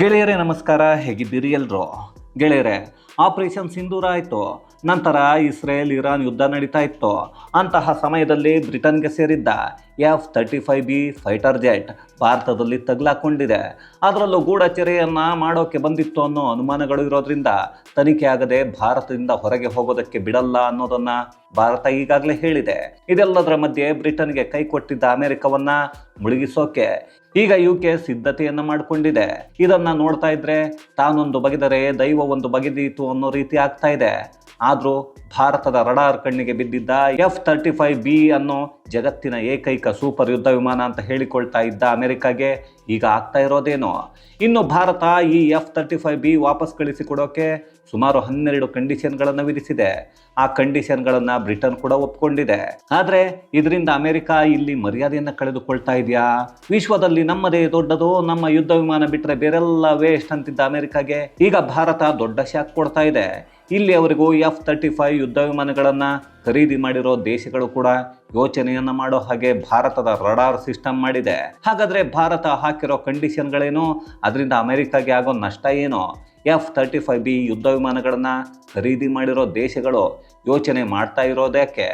ಗೆಳೆಯರೇ ನಮಸ್ಕಾರ ಹೇಗಿದ್ದೀರಿ ಎಲ್ಲರೂ ಗೆಳೆಯರೇ ಆಪರೇಷನ್ ಸಿಂಧೂರ ಆಯಿತು. ನಂತರ ಇಸ್ರೇಲ್ ಇರಾನ್ ಯುದ್ಧ ನಡೀತಾ ಇತ್ತು. ಅಂತಹ ಸಮಯದಲ್ಲಿ ಬ್ರಿಟನ್ಗೆ ಸೇರಿದ್ದ F thirty five B fighter jet ಭಾರತದಲ್ಲಿ ತಗ್ಲಾಕೊಂಡಿದೆ. ಅದರಲ್ಲೂ ಗೂಢಚರ್ಯೆಯನ್ನು ಮಾಡೋಕ್ಕೆ ಬಂದಿತ್ತು ಅನ್ನೋ ಅನುಮಾನಗಳು ಇರೋದ್ರಿಂದ ತನಿಖೆ ಆಗದೆ ಭಾರತದಿಂದ ಹೊರಗೆ ಹೋಗೋದಕ್ಕೆ ಬಿಡಲ್ಲ ಅನ್ನೋದನ್ನು ಭಾರತ ಈಗಾಗಲೇ ಹೇಳಿದೆ. ಇದೆಲ್ಲದರ ಮಧ್ಯೆ ಬ್ರಿಟನ್ಗೆ ಕೈ ಕೊಟ್ಟಿದ್ದ ಅಮೆರಿಕವನ್ನು ಮುಳುಗಿಸೋಕೆ ಈಗ ಯು ಕೆ ಸಿದ್ಧತೆಯನ್ನು ಮಾಡಿಕೊಂಡಿದೆ. ಇದನ್ನು ನೋಡ್ತಾ ಇದ್ರೆ ತಾನೊಂದು ಬಗೆದರೆ ದೈವ ಒಂದು ಬಗೆದೀತು ಅನ್ನೋ ರೀತಿ ಆಗ್ತಾ ಇದೆ. ಆದರೂ ಭಾರತದ ರಡಾರ್ ಕಣ್ಣಿಗೆ ಬಿದ್ದಿದ್ದ ಎಫ್ ತರ್ಟಿ ಫೈವ್ ಬಿ ಅನ್ನೋ ಜಗತ್ತಿನ ಏಕೈಕ ಸೂಪರ್ ಯುದ್ಧ ವಿಮಾನ ಅಂತ ಹೇಳಿಕೊಳ್ತಾ ಇದ್ದ ಅಮೆರಿಕಾಗೆ ಈಗ ಆಗ್ತಾ ಇರೋದೇನೋ. ಇನ್ನು ಭಾರತ ಈ ಎಫ್ ತರ್ಟಿ ಫೈವ್ ಬಿ ವಾಪಸ್ ಕಳಿಸಿಕೊಡೋಕೆ ಸುಮಾರು ಹನ್ನೆರಡು ಕಂಡೀಷನ್ಗಳನ್ನು ವಿಧಿಸಿದೆ. ಆ ಕಂಡೀಷನ್ಗಳನ್ನು ಬ್ರಿಟನ್ ಕೂಡ ಒಪ್ಕೊಂಡಿದೆ. ಆದರೆ ಇದರಿಂದ ಅಮೆರಿಕ ಇಲ್ಲಿ ಮರ್ಯಾದೆಯನ್ನು ಕಳೆದುಕೊಳ್ತಾ ಇದೆಯಾ? ವಿಶ್ವದಲ್ಲಿ ನಮ್ಮದೇ ದೊಡ್ಡದು, ನಮ್ಮ ಯುದ್ಧ ವಿಮಾನ ಬಿಟ್ಟರೆ ಬೇರೆಲ್ಲ ವೇಸ್ಟ್ ಅಂತಿದ್ದ ಅಮೆರಿಕಾಗೆ. ಈಗ ಭಾರತ ದೊಡ್ಡ ಶಾಕ್ ಕೊಡ್ತಾ ಇದೆ. ಇಲ್ಲಿಯವರೆಗೂ ಎಫ್ ತರ್ಟಿ ಫೈವ್ ಯುದ್ಧ ವಿಮಾನಗಳನ್ನು ಖರೀದಿ ಮಾಡಿರೋ ದೇಶಗಳು ಕೂಡ ಯೋಚನೆಯನ್ನು ಮಾಡೋ ಹಾಗೆ ಭಾರತದ ರಡಾರ್ ಸಿಸ್ಟಮ್ ಮಾಡಿದೆ. ಹಾಗಾದರೆ ಭಾರತ ಹಾಕಿರೋ ಕಂಡೀಷನ್ಗಳೇನು? ಅದರಿಂದ ಅಮೆರಿಕಾಗೆ ಆಗೋ ನಷ್ಟ ಏನು? ಎಫ್ ತರ್ಟಿ ಫೈವ್ ಬಿ ಯುದ್ಧ ವಿಮಾನಗಳನ್ನು ಖರೀದಿ ಮಾಡಿರೋ ದೇಶಗಳು ಯೋಚನೆ ಮಾಡ್ತಾ ಇರೋದಕ್ಕೆ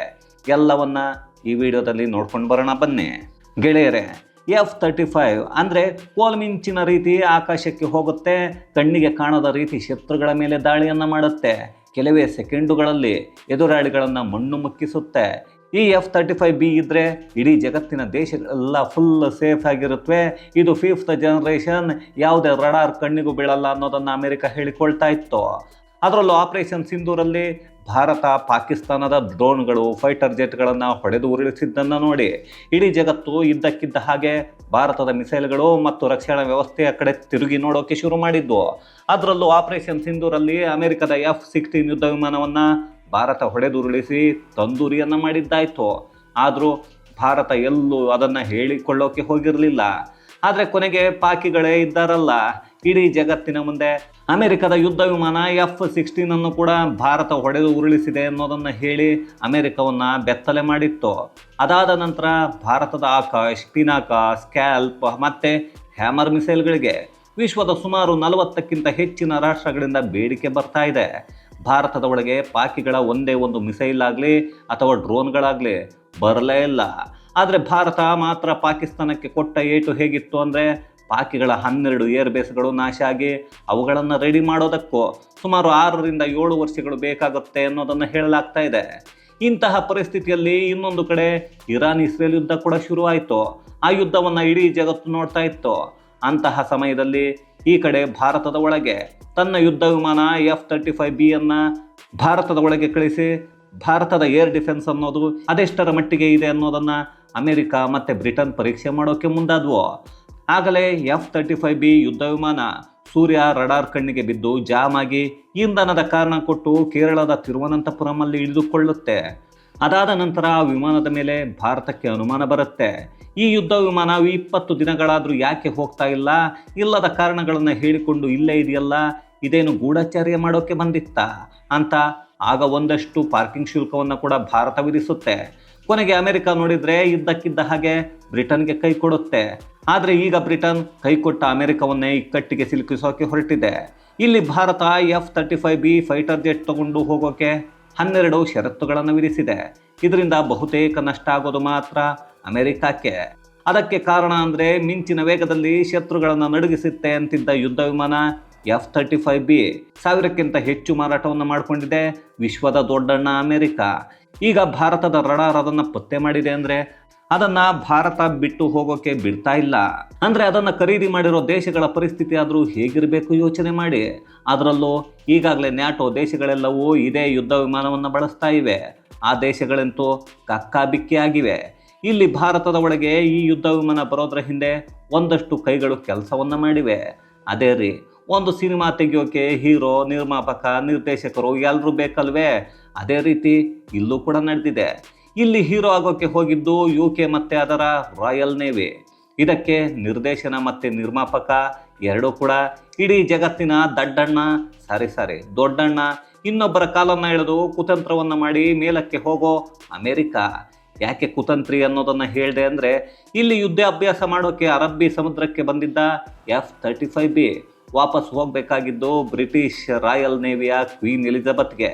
ಎಲ್ಲವನ್ನ ಈ ವಿಡಿಯೋದಲ್ಲಿ ನೋಡ್ಕೊಂಡು ಬರೋಣ ಬನ್ನಿ. ಗೆಳೆಯರೇ ಎಫ್ ತರ್ಟಿ ಫೈವ್ ಅಂದರೆ ಕೋಲ್ಮಿಂಚಿನ ರೀತಿ ಆಕಾಶಕ್ಕೆ ಹೋಗುತ್ತೆ, ಕಣ್ಣಿಗೆ ಕಾಣದ ರೀತಿ ಶತ್ರುಗಳ ಮೇಲೆ ದಾಳಿಯನ್ನು ಮಾಡುತ್ತೆ. ಕೆಲವೇ ಸೆಕೆಂಡುಗಳಲ್ಲಿ ಎದುರಾಳಿಗಳನ್ನು ಮಣ್ಣು ಮುಕ್ಕಿಸುತ್ತೆ. ಈ ಎಫ್ ತರ್ಟಿ ಫೈವ್ ಬಿ ಇದ್ದರೆ ಇಡೀ ಜಗತ್ತಿನ ದೇಶಗಳೆಲ್ಲ ಫುಲ್ ಸೇಫ್ ಆಗಿರುತ್ತವೆ ಇದು ಫಿಫ್ತ್ ಜನರೇಷನ್ ಯಾವುದೇ ರಡಾರ್ ಕಣ್ಣಿಗೂ ಬೀಳಲ್ಲ ಅನ್ನೋದನ್ನು ಅಮೆರಿಕ ಹೇಳಿಕೊಳ್ತಾ ಇತ್ತು. ಅದರಲ್ಲೂ ಆಪರೇಷನ್ ಸಿಂಧೂರಲ್ಲಿ ಭಾರತ, ಪಾಕಿಸ್ತಾನದ ಡ್ರೋನ್ಗಳು, ಫೈಟರ್ ಜೆಟ್ಗಳನ್ನು ಹೊಡೆದು ಉರುಳಿಸಿದ್ದನ್ನು ನೋಡಿ ಇಡೀ ಜಗತ್ತು ಇದ್ದಕ್ಕಿದ್ದ ಹಾಗೆ ಭಾರತದ ಮಿಸೈಲ್ಗಳು ಮತ್ತು ರಕ್ಷಣಾ ವ್ಯವಸ್ಥೆಯ ಕಡೆ ತಿರುಗಿ ನೋಡೋಕೆ ಶುರು ಮಾಡಿದ್ದು. ಅದರಲ್ಲೂ ಆಪರೇಷನ್ ಸಿಂಧೂರಲ್ಲಿ ಅಮೆರಿಕದ ಎಫ್ ಸಿಕ್ಸ್ಟೀನ್ ಯುದ್ಧ ವಿಮಾನವನ್ನು ಭಾರತ ಹೊಡೆದುರುಳಿಸಿ ತಂದೂರಿಯನ್ನು ಮಾಡಿದ್ದಾಯಿತು. ಆದರೂ ಭಾರತ ಎಲ್ಲೂ ಅದನ್ನು ಹೇಳಿಕೊಳ್ಳೋಕೆ ಹೋಗಿರಲಿಲ್ಲ. ಆದರೆ ಕೊನೆಗೆ ಪಾಕಿಗಳೇ ಇದ್ದಾರಲ್ಲ ಇಡೀ ಜಗತ್ತಿನ ಮುಂದೆ ಅಮೆರಿಕದ ಯುದ್ಧ ವಿಮಾನ ಎಫ್ ಸಿಕ್ಸ್ಟೀನ್ ಅನ್ನು ಕೂಡ ಭಾರತ ಹೊಡೆದು ಉರುಳಿಸಿದೆ ಅನ್ನೋದನ್ನು ಹೇಳಿ ಅಮೆರಿಕವನ್ನು ಬೆತ್ತಲೆ ಮಾಡಿತ್ತು. ಅದಾದ ನಂತರ ಭಾರತದ ಆಕಾಶ್, ಪಿನಾಕ, ಸ್ಕ್ಯಾಲ್ಪ್ ಮತ್ತು ಹ್ಯಾಮರ್ ಮಿಸೈಲ್ಗಳಿಗೆ ವಿಶ್ವದ ಸುಮಾರು ನಲವತ್ತಕ್ಕಿಂತ ಹೆಚ್ಚಿನ ರಾಷ್ಟ್ರಗಳಿಂದ ಬೇಡಿಕೆ ಬರ್ತಾ ಇದೆ. ಭಾರತದ ಒಳಗೆ ಪಾಕಿಗಳ ಒಂದೇ ಒಂದು ಮಿಸೈಲ್ ಆಗಲಿ ಅಥವಾ ಡ್ರೋನ್ಗಳಾಗಲಿ ಬರಲೇ ಇಲ್ಲ. ಆದರೆ ಭಾರತ ಮಾತ್ರ ಪಾಕಿಸ್ತಾನಕ್ಕೆ ಕೊಟ್ಟ ಏಟು ಹೇಗಿತ್ತು ಅಂದರೆ ಪಾಕಿಗಳ ಹನ್ನೆರಡು ಏರ್ ಬೇಸ್ಗಳು ನಾಶ ಆಗಿ ಅವುಗಳನ್ನು ರೆಡಿ ಮಾಡೋದಕ್ಕೂ ಸುಮಾರು ಆರರಿಂದ ಏಳು ವರ್ಷಗಳು ಬೇಕಾಗುತ್ತೆ ಅನ್ನೋದನ್ನು ಹೇಳಲಾಗ್ತಾ ಇದೆ. ಇಂತಹ ಪರಿಸ್ಥಿತಿಯಲ್ಲಿ ಇನ್ನೊಂದು ಕಡೆ ಇರಾನ್ ಇಸ್ರೇಲ್ ಯುದ್ಧ ಕೂಡ ಶುರುವಾಯಿತು. ಆ ಯುದ್ಧವನ್ನು ಇಡೀ ಜಗತ್ತು ನೋಡ್ತಾ ಇತ್ತು. ಅಂತಹ ಸಮಯದಲ್ಲಿ ಈ ಕಡೆ ಭಾರತದ ಒಳಗೆ ತನ್ನ ಯುದ್ಧ ವಿಮಾನ ಎಫ್ ತರ್ಟಿ ಫೈವ್ ಬಿ ಅನ್ನು ಭಾರತದ ಒಳಗೆ ಕಳಿಸಿ ಭಾರತದ ಏರ್ ಡಿಫೆನ್ಸ್ ಅನ್ನೋದು ಅದೆಷ್ಟರ ಮಟ್ಟಿಗೆ ಇದೆ ಅನ್ನೋದನ್ನು ಅಮೆರಿಕ ಮತ್ತು ಬ್ರಿಟನ್ ಪರೀಕ್ಷೆ ಮಾಡೋಕ್ಕೆ ಮುಂದಾದವು. ಆಗಲೇ ಎಫ್ ತರ್ಟಿ ಫೈವ್ ಬಿ ಯುದ್ಧ ವಿಮಾನ ಸೂರ್ಯ ರಡಾರ್ ಕಣ್ಣಿಗೆ ಬಿದ್ದು ಜಾಮ್ ಆಗಿ ಇಂಧನದ ಕಾರಣ ಕೊಟ್ಟು ಕೇರಳದ ತಿರುವನಂತಪುರಮಲ್ಲಿ ಇಳಿದುಕೊಳ್ಳುತ್ತೆ. ಅದಾದ ನಂತರ ಆ ವಿಮಾನದ ಮೇಲೆ ಭಾರತಕ್ಕೆ ಅನುಮಾನ ಬರುತ್ತೆ. ಈ ಯುದ್ಧ ವಿಮಾನ ಇಪ್ಪತ್ತು ದಿನಗಳಾದರೂ ಯಾಕೆ ಹೋಗ್ತಾ ಇಲ್ಲ? ಇಲ್ಲದ ಕಾರಣಗಳನ್ನು ಹೇಳಿಕೊಂಡು ಇಲ್ಲೇ ಇದೆಯಲ್ಲ? ಇದೇನು ಗೂಢಚರ್ಯ ಮಾಡೋಕ್ಕೆ ಬಂದಿತ್ತ? ಅಂತ ಆಗ ಒಂದಷ್ಟು ಪಾರ್ಕಿಂಗ್ ಶುಲ್ಕವನ್ನು ಕೂಡ ಭಾರತ ವಿಧಿಸುತ್ತೆ. ಕೊನೆಗೆ ಅಮೆರಿಕ ನೋಡಿದರೆ ಇದ್ದಕ್ಕಿದ್ದ ಹಾಗೆ ಬ್ರಿಟನ್ಗೆ ಕೈ ಕೊಡುತ್ತೆ. ಆದರೆ ಈಗ ಬ್ರಿಟನ್ ಕೈ ಕೊಟ್ಟ ಅಮೆರಿಕವನ್ನೇ ಇಕ್ಕಟ್ಟಿಗೆ ಸಿಲುಕಿಸೋಕೆ ಹೊರಟಿದೆ. ಇಲ್ಲಿ Bharat F thirty five B fighter jet ತಗೊಂಡು ಹೋಗೋಕೆ ಹನ್ನೆರಡು ಷರತ್ತುಗಳನ್ನು ವಿಧಿಸಿದೆ. ಇದರಿಂದ ಬಹುತೇಕ ನಷ್ಟ ಆಗೋದು ಮಾತ್ರ ಅಮೆರಿಕಕ್ಕೆ. ಅದಕ್ಕೆ ಕಾರಣ ಅಂದರೆ ಮಿಂಚಿನ ವೇಗದಲ್ಲಿ ಶತ್ರುಗಳನ್ನು ನಡುಗಿಸುತ್ತೆ ಅಂತಿದ್ದ ಯುದ್ಧ ವಿಮಾನ ಎಫ್ ತರ್ಟಿ ಫೈವ್ ಬಿ ಸಾವಿರಕ್ಕಿಂತ ಹೆಚ್ಚು ಮಾರಾಟವನ್ನು ಮಾಡಿಕೊಂಡಿದೆ. ವಿಶ್ವದ ದೊಡ್ಡಣ್ಣ ಅಮೆರಿಕ. ಈಗ ಭಾರತದ ರಡಾರ್ ಅದನ್ನು ಪತ್ತೆ ಮಾಡಿದೆ ಅಂದರೆ ಅದನ್ನ ಭಾರತ ಬಿಟ್ಟು ಹೋಗೋಕೆ ಬಿಡ್ತಾ ಇಲ್ಲ. ಅಂದ್ರೆ ಅದನ್ನ ಖರೀದಿ ಮಾಡಿರೋ ದೇಶಗಳ ಪರಿಸ್ಥಿತಿ ಆದರೂ ಹೇಗಿರಬೇಕು ಯೋಚನೆ ಮಾಡಿ. ಅದರಲ್ಲೂ ಈಗಾಗಲೇ ನ್ಯಾಟೋ ದೇಶಗಳೆಲ್ಲವೂ ಇದೇ ಯುದ್ಧ ವಿಮಾನವನ್ನು ಬಳಸ್ತಾ ಇವೆ. ಆ ದೇಶಗಳಂತೂ ಕಕ್ಕಾಬಿಕ್ಕಿಯಾಗಿವೆ ಇಲ್ಲಿ ಭಾರತದ ಒಳಗೆ ಈ ಯುದ್ಧ ವಿಮಾನ ಬರೋದ್ರ ಹಿಂದೆ ಒಂದಷ್ಟು ಕೈಗಳು ಕೆಲಸವನ್ನು ಮಾಡಿವೆ. ಅದೇ ರೀ ಒಂದು ಸಿನಿಮಾ ತೆಗೆಯೋಕೆ ಹೀರೋ, ನಿರ್ಮಾಪಕ, ನಿರ್ದೇಶಕರು ಎಲ್ಲರೂ ಬೇಕಲ್ವೇ? ಅದೇ ರೀತಿ ಇಲ್ಲೂ ಕೂಡ ನಡೆದಿದೆ. ಇಲ್ಲಿ ಹೀರೋ ಆಗೋಕ್ಕೆ ಹೋಗಿದ್ದು ಯು ಕೆ ಮತ್ತು ಅದರ ರಾಯಲ್ ನೇವಿ ಇದಕ್ಕೆ ನಿರ್ದೇಶನ ಮತ್ತು ನಿರ್ಮಾಪಕ ಎರಡೂ ಕೂಡ ಇಡೀ ಜಗತ್ತಿನ ದಡ್ಡಣ್ಣ, ಸಾರಿ ಸಾರಿ, ದೊಡ್ಡಣ್ಣ. ಇನ್ನೊಬ್ಬರ ಕಾಲನ್ನು ಎಳೆದು ಕುತಂತ್ರವನ್ನು ಮಾಡಿ ಮೇಲಕ್ಕೆ ಹೋಗೋ ಅಮೆರಿಕ. ಯಾಕೆ ಕುತಂತ್ರಿ ಅನ್ನೋದನ್ನು ಹೇಳಿದೆ ಅಂದರೆ, ಇಲ್ಲಿ ಯುದ್ಧ ಅಭ್ಯಾಸ ಮಾಡೋಕ್ಕೆ ಅರಬ್ಬಿ ಸಮುದ್ರಕ್ಕೆ ಬಂದಿದ್ದ ಎಫ್ ತರ್ಟಿ ಫೈವ್ ಬಿ ವಾಪಸ್ ಹೋಗಬೇಕಾಗಿದ್ದು ಬ್ರಿಟಿಷ್ ರಾಯಲ್ ನೇವಿಯ ಕ್ವೀನ್ ಎಲಿಜಬೆತ್ಗೆ.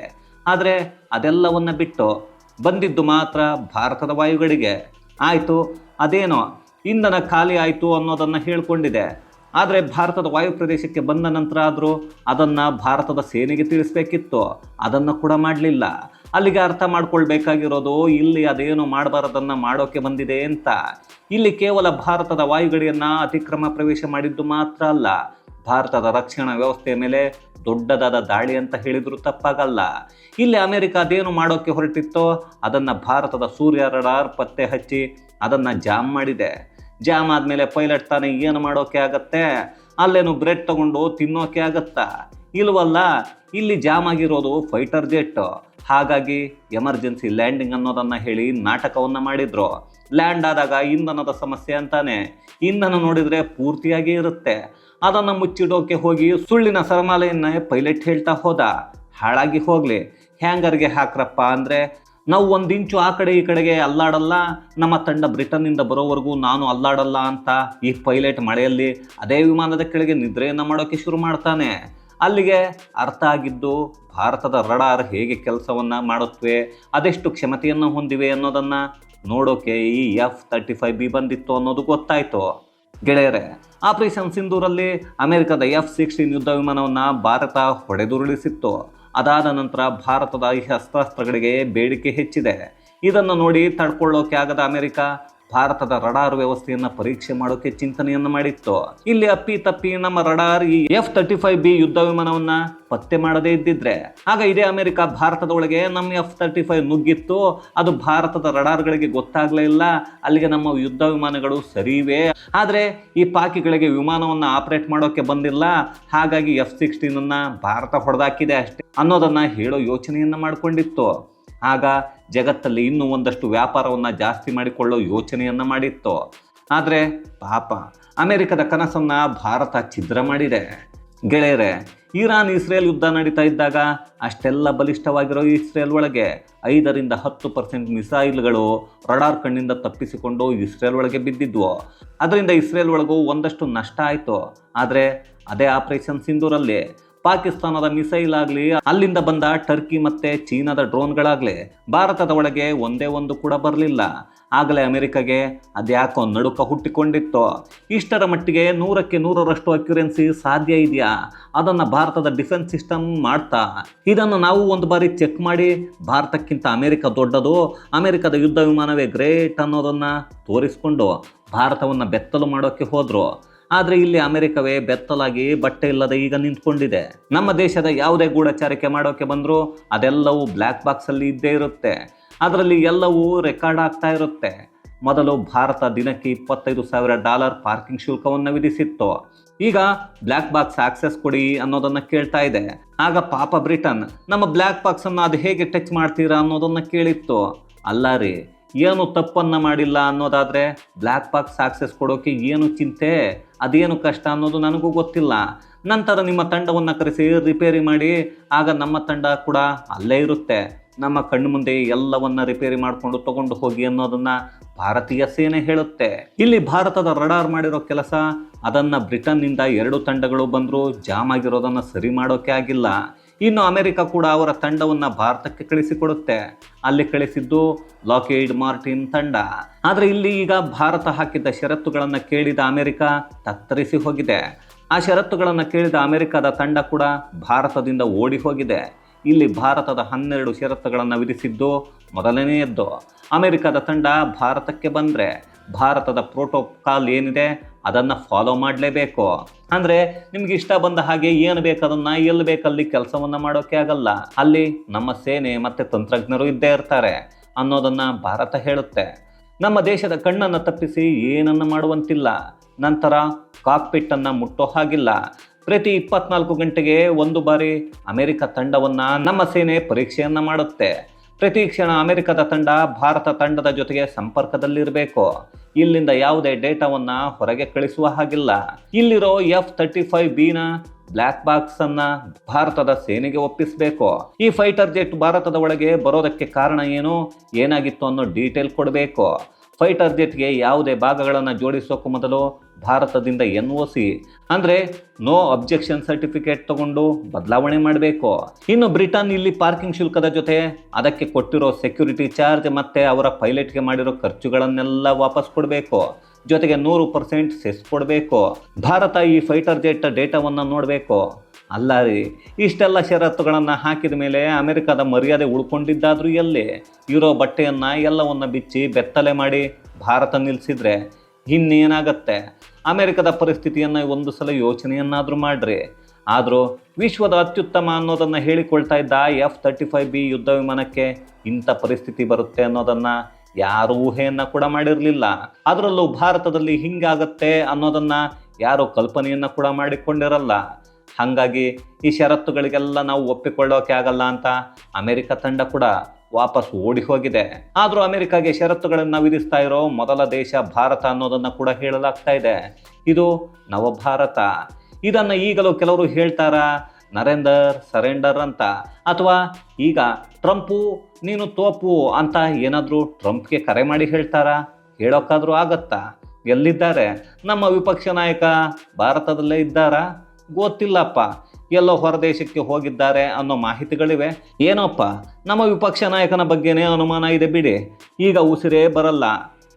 ಆದರೆ ಅದೆಲ್ಲವನ್ನು ಬಿಟ್ಟು ಬಂದಿದ್ದು ಮಾತ್ರ ಭಾರತದ ವಾಯುಗಳಿಗೆ. ಆಯಿತು, ಅದೇನೋ ಇಂಧನ ಖಾಲಿ ಆಯಿತು ಅನ್ನೋದನ್ನು ಹೇಳಿಕೊಂಡಿದೆ. ಆದರೆ ಭಾರತದ ವಾಯು ಪ್ರದೇಶಕ್ಕೆ ಬಂದ ನಂತರ ಆದರೂ ಅದನ್ನು ಭಾರತದ ಸೇನೆಗೆ ತಿಳಿಸ್ಬೇಕಿತ್ತು. ಅದನ್ನು ಕೂಡ ಮಾಡಲಿಲ್ಲ. ಅಲ್ಲಿಗೆ ಅರ್ಥ ಮಾಡ್ಕೊಳ್ಬೇಕಾಗಿರೋದು ಇಲ್ಲಿ ಅದೇನು ಮಾಡಬಾರದನ್ನು ಮಾಡೋಕೆ ಬಂದಿದೆ ಅಂತ. ಇಲ್ಲಿ ಕೇವಲ ಭಾರತದ ವಾಯುಗಡಿಯನ್ನು ಅತಿಕ್ರಮ ಪ್ರವೇಶ ಮಾಡಿದ್ದು ಮಾತ್ರ ಅಲ್ಲ ಭಾರತದ ರಕ್ಷಣಾ ವ್ಯವಸ್ಥೆಯ ಮೇಲೆ ದೊಡ್ಡದಾದ ದಾಳಿ ಅಂತ ಹೇಳಿದ್ರು ತಪ್ಪಾಗಲ್ಲ. ಇಲ್ಲಿ ಅಮೆರಿಕ ಅದೇನು ಮಾಡೋಕ್ಕೆ ಹೊರಟಿತ್ತೋ ಅದನ್ನು ಭಾರತದ ಸೂರ್ಯ ರಡಾರ್ ಪತ್ತೆ ಹಚ್ಚಿ ಅದನ್ನು ಜಾಮ್ ಮಾಡಿದೆ. ಜಾಮ್ ಆದಮೇಲೆ ಪೈಲಟ್ ತಾನೇ ಏನು ಮಾಡೋಕೆ ಆಗತ್ತೆ? ಅಲ್ಲೇನು ಬ್ರೆಡ್ ತಗೊಂಡು ತಿನ್ನೋಕೆ ಆಗತ್ತಾ? ಇಲ್ವಲ್ಲ, ಇಲ್ಲಿ ಜಾಮ್ ಆಗಿರೋದು ಫೈಟರ್ ಜೆಟ್ ಹಾಗಾಗಿ ಎಮರ್ಜೆನ್ಸಿ ಲ್ಯಾಂಡಿಂಗ್ ಅನ್ನೋದನ್ನು ಹೇಳಿ ನಾಟಕವನ್ನು ಮಾಡಿದ್ರು. ಲ್ಯಾಂಡ್ ಆದಾಗ ಇಂಧನದ ಸಮಸ್ಯೆ ಅಂತಾನೆ. ಇಂಧನ ನೋಡಿದರೆ ಪೂರ್ತಿಯಾಗಿ ಇರುತ್ತೆ. ಅದನ್ನು ಮುಚ್ಚಿಡೋಕೆ ಹೋಗಿ ಸುಳ್ಳಿನ ಸರಮಾಲೆಯನ್ನೇ ಪೈಲಟ್ ಹೇಳ್ತಾ ಹೋದ. ಹಾಳಾಗಿ ಹೋಗಲಿ. ಹ್ಯಾಂಗರ್ಗೆ ಹಾಕ್ರಪ್ಪ ಅಂದರೆ, ನಾವು ಒಂದಿಂಚು ಆ ಕಡೆ ಈ ಕಡೆಗೆ ಅಲ್ಲಾಡಲ್ಲ. ನಮ್ಮ ತಂಡ ಬ್ರಿಟನ್ನಿಂದ ಬರೋವರೆಗೂ ನಾನು ಅಲ್ಲಾಡಲ್ಲ ಅಂತ ಈ ಪೈಲಟ್ ಮಳೆಯಲ್ಲಿ ಅದೇ ವಿಮಾನದ ಕೆಳಗೆ ನಿದ್ರೆಯನ್ನು ಮಾಡೋಕ್ಕೆ ಶುರು ಮಾಡ್ತಾನೆ. ಅಲ್ಲಿಗೆ ಅರ್ಥ ಆಗಿದ್ದು, ಭಾರತದ ರಡಾರ್ ಹೇಗೆ ಕೆಲಸವನ್ನು ಮಾಡುತ್ತವೆ ಅದೆಷ್ಟು ಕ್ಷಮತೆಯನ್ನು ಹೊಂದಿವೆ ಅನ್ನೋದನ್ನು ನೋಡೋಕೆ ಈ ಎಫ್ ತರ್ಟಿ ಫೈವ್ ಬಿ ಬಂದಿತ್ತು ಅನ್ನೋದು ಗೊತ್ತಾಯಿತು. ಗೆಳೆಯರೆ, ಆಪರೇಷನ್ ಸಿಂಧೂರಲ್ಲಿ ಅಮೆರಿಕದ ಎಫ್ ಸಿಕ್ಸ್ಟೀನ್ ಯುದ್ಧ ವಿಮಾನವನ್ನು ಭಾರತ ಹೊಡೆದುರುಳಿಸಿತ್ತು. ಅದಾದ ನಂತರ ಭಾರತದ ಈ ಅಸ್ತ್ರಾಸ್ತ್ರಗಳಿಗೆ ಬೇಡಿಕೆ ಹೆಚ್ಚಿದೆ. ಇದನ್ನು ನೋಡಿ ತಡ್ಕೊಳ್ಳೋಕೆ ಆಗದ ಅಮೆರಿಕ ಭಾರತದ ರಡಾರ್ ವ್ಯವಸ್ಥೆಯನ್ನು ಪರೀಕ್ಷೆ ಮಾಡೋಕೆ ಚಿಂತನೆಯನ್ನು ಮಾಡಿತ್ತು. ಇಲ್ಲಿ ಅಪ್ಪಿ ತಪ್ಪಿ ನಮ್ಮ ರಡಾರ್ ಈ ಎಫ್ ತರ್ಟಿ ಫೈವ್ ಬಿ ಯುದ್ಧ ವಿಮಾನವನ್ನ ಪತ್ತೆ ಮಾಡದೇ ಇದ್ದಿದ್ರೆ. ಆಗ ಇದೇ ಅಮೆರಿಕ ಭಾರತದ ಒಳಗೆ ನಮ್ಮ ಎಫ್ ತರ್ಟಿ ಫೈವ್ ನುಗ್ಗಿತ್ತು. ಅದು ಭಾರತದ ರಡಾರ್ಗಳಿಗೆ ಗೊತ್ತಾಗ್ಲೇ ಇಲ್ಲ. ಅಲ್ಲಿಗೆ ನಮ್ಮ ಯುದ್ಧ ವಿಮಾನಗಳು ಸರಿವೆ ಆದರೆ ಈ ಪಾಕಿಗಳಿಗೆ ವಿಮಾನವನ್ನು ಆಪರೇಟ್ ಮಾಡೋಕೆ ಬಂದಿಲ್ಲ. ಹಾಗಾಗಿ ಎಫ್ ಸಿಕ್ಸ್ಟೀನನ್ನ ಭಾರತ ಹೊಡೆದಾಕಿದೆ ಅಷ್ಟೇ ಅನ್ನೋದನ್ನ ಹೇಳೋ ಯೋಚನೆಯನ್ನ ಮಾಡಿಕೊಂಡಿತ್ತು. ಆಗ ಜಗತ್ತಲ್ಲಿ ಇನ್ನೂ ಒಂದಷ್ಟು ವ್ಯಾಪಾರವನ್ನು ಜಾಸ್ತಿ ಮಾಡಿಕೊಳ್ಳೋ ಯೋಚನೆಯನ್ನು ಮಾಡಿತ್ತು. ಆದರೆ ಪಾಪ, ಅಮೆರಿಕದ ಕನಸನ್ನು ಭಾರತ ಛಿದ್ರ ಮಾಡಿದೆ. ಗೆಳೆಯರೆ, ಇರಾನ್ ಇಸ್ರೇಲ್ ಯುದ್ಧ ನಡೀತಾ ಇದ್ದಾಗ ಅಷ್ಟೆಲ್ಲ ಬಲಿಷ್ಠವಾಗಿರೋ ಇಸ್ರೇಲ್ ಒಳಗೆ ಐದರಿಂದ ಹತ್ತು ಪರ್ಸೆಂಟ್ ಮಿಸೈಲ್ಗಳು ರಡಾರ್ ಕಣ್ಣಿಂದ ತಪ್ಪಿಸಿಕೊಂಡು ಇಸ್ರೇಲ್ ಒಳಗೆ ಬಿದ್ದಿದ್ವು. ಅದರಿಂದ ಇಸ್ರೇಲ್ ಒಳಗೂ ಒಂದಷ್ಟು ನಷ್ಟ ಆಯಿತು. ಆದರೆ ಅದೇ ಆಪರೇಷನ್ ಸಿಂಧೂರಲ್ಲಿ ಪಾಕಿಸ್ತಾನದ ಮಿಸೈಲ್ ಆಗಲಿ, ಅಲ್ಲಿಂದ ಬಂದ ಟರ್ಕಿ ಮತ್ತೆ ಚೀನಾದ ಡ್ರೋನ್ಗಳಾಗಲಿ, ಭಾರತದ ಒಳಗೆ ಒಂದೇ ಒಂದು ಕೂಡ ಬರಲಿಲ್ಲ. ಆಗಲೇ ಅಮೆರಿಕಗೆ ಅದ್ಯಾಕೋ ನಡುಕ ಹುಟ್ಟಿಕೊಂಡಿತ್ತು? ಇಷ್ಟರ ಮಟ್ಟಿಗೆ ನೂರಕ್ಕೆ ನೂರರಷ್ಟು ಅಕ್ಯುರೆನ್ಸಿ ಸಾಧ್ಯ ಇದೆಯಾ? ಅದನ್ನು ಭಾರತದ ಡಿಫೆನ್ಸ್ ಸಿಸ್ಟಮ್ ಮಾಡ್ತಾ? ಇದನ್ನು ನಾವು ಒಂದು ಬಾರಿ ಚೆಕ್ ಮಾಡಿ, ಭಾರತಕ್ಕಿಂತ ಅಮೆರಿಕ ದೊಡ್ಡದು, ಅಮೆರಿಕದ ಯುದ್ಧ ವಿಮಾನವೇ ಗ್ರೇಟ್ ಅನ್ನೋದನ್ನು ತೋರಿಸ್ಕೊಂಡು, ಭಾರತವನ್ನು ಬೆತ್ತಲು ಮಾಡೋಕ್ಕೆ ಹೋದರು. ಆದರೆ ಇಲ್ಲಿ ಅಮೆರಿಕವೇ ಬೆತ್ತಲಾಗಿ ಬಟ್ಟೆ ಇಲ್ಲದೆ ಈಗ ನಿಂತ್ಕೊಂಡಿದೆ. ನಮ್ಮ ದೇಶದ ಯಾವುದೇ ಗೂಢಚಾರಿಕೆ ಮಾಡೋಕೆ ಬಂದರೂ ಅದೆಲ್ಲವೂ ಬ್ಲ್ಯಾಕ್ ಬಾಕ್ಸಲ್ಲಿ ಇದ್ದೇ ಇರುತ್ತೆ. ಅದರಲ್ಲಿ ಎಲ್ಲವೂ ರೆಕಾರ್ಡ್ ಆಗ್ತಾ ಇರುತ್ತೆ. ಮೊದಲು ಭಾರತ ದಿನಕ್ಕೆ ಇಪ್ಪತ್ತೈದು ಸಾವಿರ ಡಾಲರ್ ಪಾರ್ಕಿಂಗ್ ಶುಲ್ಕವನ್ನು ವಿಧಿಸಿತ್ತು. ಈಗ ಬ್ಲ್ಯಾಕ್ ಬಾಕ್ಸ್ ಆಕ್ಸೆಸ್ ಕೊಡಿ ಅನ್ನೋದನ್ನ ಕೇಳ್ತಾ ಇದೆ. ಆಗ ಪಾಪ ಬ್ರಿಟನ್, ನಮ್ಮ ಬ್ಲ್ಯಾಕ್ ಬಾಕ್ಸ್ ಅನ್ನು ಅದು ಹೇಗೆ ಟಚ್ ಮಾಡ್ತೀರಾ ಅನ್ನೋದನ್ನ ಕೇಳಿತ್ತು. ಅಲ್ಲ ರೀ, ಏನು ತಪ್ಪನ್ನ ಮಾಡಿಲ್ಲ ಅನ್ನೋದಾದ್ರೆ ಬ್ಲ್ಯಾಕ್ ಬಾಕ್ಸ್ ಆಕ್ಸೆಸ್ ಕೊಡೋಕೆ ಏನು ಚಿಂತೆ? ಅದೇನು ಕಷ್ಟ ಅನ್ನೋದು ನನಗೂ ಗೊತ್ತಿಲ್ಲ. ನಂತರ ನಿಮ್ಮ ತಂಡವನ್ನು ಕರೆಸಿ ರಿಪೇರಿ ಮಾಡಿ, ಆಗ ನಮ್ಮ ತಂಡ ಕೂಡ ಅಲ್ಲೇ ಇರುತ್ತೆ. ನಮ್ಮ ಕಣ್ಣು ಮುಂದೆ ಎಲ್ಲವನ್ನ ರಿಪೇರಿ ಮಾಡಿಕೊಂಡು ತಗೊಂಡು ಹೋಗಿ ಅನ್ನೋದನ್ನ ಭಾರತೀಯ ಸೇನೆ ಹೇಳುತ್ತೆ. ಇಲ್ಲಿ ಭಾರತದ ರಡಾರ್ ಮಾಡಿರೋ ಕೆಲಸ, ಅದನ್ನ ಬ್ರಿಟನ್ನಿಂದ ಎರಡು ತಂಡಗಳು ಬಂದರೂ, ಜಾಮ್ ಆಗಿರೋದನ್ನ ಸರಿ ಮಾಡೋಕೆ ಆಗಿಲ್ಲ. ಇನ್ನು ಅಮೆರಿಕ ಕೂಡ ಅವರ ತಂಡವನ್ನು ಭಾರತಕ್ಕೆ ಕಳಿಸಿಕೊಡುತ್ತೆ. ಅಲ್ಲಿ ಕಳಿಸಿದ್ದು ಲಾಕೇಡ್ ಮಾರ್ಟಿನ್ ತಂಡ. ಆದರೆ ಇಲ್ಲಿ ಈಗ ಭಾರತ ಹಾಕಿದ್ದ ಷರತ್ತುಗಳನ್ನು ಕೇಳಿದ ಅಮೆರಿಕ ತತ್ತರಿಸಿ ಹೋಗಿದೆ. ಆ ಷರತ್ತುಗಳನ್ನು ಕೇಳಿದ ಅಮೆರಿಕದ ತಂಡ ಕೂಡ ಭಾರತದಿಂದ ಓಡಿ ಹೋಗಿದೆ. ಇಲ್ಲಿ ಭಾರತದ ಹನ್ನೆರಡು ಷರತ್ತುಗಳನ್ನು ವಿಧಿಸಿದ್ದು ಮೊದಲನೆಯದ್ದು. ಅಮೆರಿಕದ ತಂಡ ಭಾರತಕ್ಕೆ ಬಂದರೆ ಭಾರತದ ಪ್ರೋಟೋಕಾಲ್ ಏನಿದೆ? ಅದನ್ನು ಫಾಲೋ ಮಾಡಲೇಬೇಕು. ಅಂದರೆ ನಿಮ್ಗೆ ಇಷ್ಟ ಬಂದ ಹಾಗೆ ಏನು ಬೇಕದನ್ನು ಎಲ್ಲಿ ಬೇಕಲ್ಲಿ ಕೆಲಸವನ್ನು ಮಾಡೋಕ್ಕೆ ಆಗಲ್ಲ. ಅಲ್ಲಿ ನಮ್ಮ ಸೇನೆ ಮತ್ತು ತಂತ್ರಜ್ಞರು ಇದ್ದೇ ಇರ್ತಾರೆ ಅನ್ನೋದನ್ನು ಭಾರತ ಹೇಳುತ್ತೆ. ನಮ್ಮ ದೇಶದ ಕಣ್ಣನ್ನು ತಪ್ಪಿಸಿ ಏನನ್ನು ಮಾಡುವಂತಿಲ್ಲ. ನಂತರ ಕಾಕ್ಪಿಟ್ಟನ್ನು ಮುಟ್ಟೋ ಹಾಗಿಲ್ಲ. ಪ್ರತಿ ಇಪ್ಪತ್ನಾಲ್ಕು ಗಂಟೆಗೆ ಒಂದು ಬಾರಿ ಅಮೆರಿಕ ತಂಡವನ್ನು ನಮ್ಮ ಸೇನೆ ಪರೀಕ್ಷೆಯನ್ನು ಮಾಡುತ್ತೆ. ಪ್ರತಿ ಕ್ಷಣ ಅಮೆರಿಕದ ತಂಡ ಭಾರತ ತಂಡದ ಜೊತೆಗೆ ಸಂಪರ್ಕದಲ್ಲಿರಬೇಕು. ಇಲ್ಲಿಂದ ಯಾವುದೇ ಡೇಟಾವನ್ನ ಹೊರಗೆ ಕಳಿಸುವ ಹಾಗಿಲ್ಲ. ಇಲ್ಲಿರೋ ಎಫ್ ತರ್ಟಿ ಫೈವ್ ಬಿನ ಬ್ಲ್ಯಾಕ್ ಬಾಕ್ಸ್ ಅನ್ನ ಭಾರತದ ಸೇನೆಗೆ ಒಪ್ಪಿಸಬೇಕು. ಈ ಫೈಟರ್ ಜೆಟ್ ಭಾರತದ ಒಳಗೆ ಬರೋದಕ್ಕೆ ಕಾರಣ ಏನು? ಏನಾಗಿತ್ತು ಅನ್ನೋ ಡೀಟೇಲ್ ಕೊಡಬೇಕು. ಫೈಟರ್ ಜೆಟ್ಗೆ ಯಾವುದೇ ಭಾಗಗಳನ್ನು ಜೋಡಿಸೋಕ್ಕೂ ಮೊದಲು ಭಾರತದಿಂದ ಎನ್ ಒ ಸಿ ಅಂದರೆ ನೋ ಅಬ್ಜೆಕ್ಷನ್ ಸರ್ಟಿಫಿಕೇಟ್ ತಗೊಂಡು ಬದಲಾವಣೆ ಮಾಡಬೇಕು. ಇನ್ನು ಬ್ರಿಟನ್ ಇಲ್ಲಿ ಪಾರ್ಕಿಂಗ್ ಶುಲ್ಕದ ಜೊತೆ ಅದಕ್ಕೆ ಕೊಟ್ಟಿರೋ ಸೆಕ್ಯೂರಿಟಿ ಚಾರ್ಜ್ ಮತ್ತು ಅವರ ಪೈಲಟ್ಗೆ ಮಾಡಿರೋ ಖರ್ಚುಗಳನ್ನೆಲ್ಲ ವಾಪಸ್ ಕೊಡಬೇಕು. ಜೊತೆಗೆ ನೂರು ಪರ್ಸೆಂಟ್ ಸೆಸ್ ಕೊಡಬೇಕು. ಭಾರತ ಈ ಫೈಟರ್ ಜೆಟ್ ಡೇಟಾವನ್ನು ನೋಡಬೇಕು. ಅಲ್ಲ ರೀ, ಇಷ್ಟೆಲ್ಲ ಷರತ್ತುಗಳನ್ನು ಹಾಕಿದ ಮೇಲೆ ಅಮೆರಿಕದ ಮರ್ಯಾದೆ ಉಳ್ಕೊಂಡಿದ್ದಾದರೂ ಎಲ್ಲಿ? ಇರೋ ಬಟ್ಟೆಯನ್ನು ಎಲ್ಲವನ್ನು ಬಿಚ್ಚಿ ಬೆತ್ತಲೆ ಮಾಡಿ ಭಾರತ ನಿಲ್ಲಿಸಿದ್ರೆ ಇನ್ನೇನಾಗತ್ತೆ? ಅಮೆರಿಕದ ಪರಿಸ್ಥಿತಿಯನ್ನು ಒಂದು ಸಲ ಯೋಚನೆಯನ್ನಾದರೂ ಮಾಡ್ರಿ. ಆದರೂ ವಿಶ್ವದ ಅತ್ಯುತ್ತಮ ಅನ್ನೋದನ್ನು ಹೇಳಿಕೊಳ್ತಾ ಇದ್ದ ಎಫ್ ತರ್ಟಿ ಫೈವ್ ಬಿ ಯುದ್ಧ ವಿಮಾನಕ್ಕೆ ಇಂಥ ಪರಿಸ್ಥಿತಿ ಬರುತ್ತೆ ಅನ್ನೋದನ್ನು ಯಾರೂ ಊಹೆಯನ್ನು ಕೂಡ ಮಾಡಿರಲಿಲ್ಲ. ಅದರಲ್ಲೂ ಭಾರತದಲ್ಲಿ ಹಿಂಗಾಗತ್ತೆ ಅನ್ನೋದನ್ನು ಯಾರೂ ಕಲ್ಪನೆಯನ್ನು ಕೂಡ ಮಾಡಿಕೊಂಡಿರಲ್ಲ. ಹಾಗಾಗಿ ಈ ಷರತ್ತುಗಳಿಗೆಲ್ಲ ನಾವು ಒಪ್ಪಿಕೊಳ್ಳೋಕೆ ಆಗಲ್ಲ ಅಂತ ಅಮೆರಿಕ ತಂಡ ಕೂಡ ವಾಪಸ್ ಓಡಿ ಹೋಗಿದೆ ಆದರೂ ಅಮೆರಿಕಾಗೆ ಷರತ್ತುಗಳನ್ನು ವಿಧಿಸ್ತಾ ಇರೋ ಮೊದಲ ದೇಶ ಭಾರತ ಅನ್ನೋದನ್ನು ಕೂಡ ಹೇಳಲಾಗ್ತಾ ಇದೆ. ಇದು ನವಭಾರತ. ಇದನ್ನು ಈಗಲೂ ಕೆಲವರು ಹೇಳ್ತಾರಾ, ನರೇಂದರ್, ಸರೆಂಡರ್ ಅಂತ. ಅಥವಾ ಈಗ ಟ್ರಂಪು, ನೀನು ತೋಪು ಅಂತ ಏನಾದರೂ ಟ್ರಂಪ್ಗೆ ಕರೆ ಮಾಡಿ ಹೇಳ್ತಾರಾ? ಹೇಳೋಕ್ಕಾದರೂ ಆಗತ್ತಾ? ಎಲ್ಲಿದ್ದಾರೆ? ನಮ್ಮ ವಿಪಕ್ಷ ನಾಯಕ ಭಾರತದಲ್ಲೇ ಇದ್ದಾರಾ? ಗೊತ್ತಿಲ್ಲಪ್ಪ. ಎಲ್ಲೋ ಹೊರದೇಶಕ್ಕೆ ಹೋಗಿದ್ದಾರೆ ಅನ್ನೋ ಮಾಹಿತಿಗಳಿವೆ. ಏನೋಪ್ಪ, ನಮ್ಮ ವಿಪಕ್ಷ ನಾಯಕನ ಬಗ್ಗೆನೇ ಅನುಮಾನ ಇದೆ ಬಿಡಿ. ಈಗ ಉಸಿರೇ ಬರಲ್ಲ.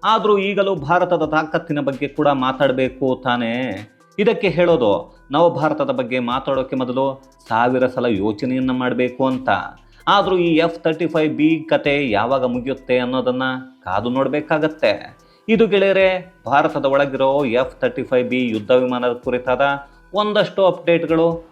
ಆದರೂ ಈಗಲೂ ಭಾರತದ ತಾಕತ್ತಿನ ಬಗ್ಗೆ ಕೂಡ ಮಾತಾಡಬೇಕು ತಾನೇ. ಇದಕ್ಕೆ ಹೇಳೋದು ನವಭಾರತದ ಬಗ್ಗೆ ಮಾತಾಡೋಕ್ಕೆ ಮೊದಲು ಸಾವಿರ ಸಲ ಯೋಚನೆಯನ್ನು ಮಾಡಬೇಕು ಅಂತ. ಆದರೂ ಈ ಎಫ್ ತರ್ಟಿ ಫೈವ್ ಬಿ ಕತೆ ಯಾವಾಗ ಮುಗಿಯುತ್ತೆ ಅನ್ನೋದನ್ನು ಕಾದು ನೋಡಬೇಕಾಗತ್ತೆ. ಇದು ಗೆಳೆಯರೆ, ಭಾರತದ ಒಳಗಿರೋ ಎಫ್ ತರ್ಟಿ ಫೈವ್ ಬಿ ಯುದ್ಧ ವಿಮಾನದ ಕುರಿತಾದ ಒಂದಷ್ಟು ಅಪ್ಡೇಟ್ಗಳು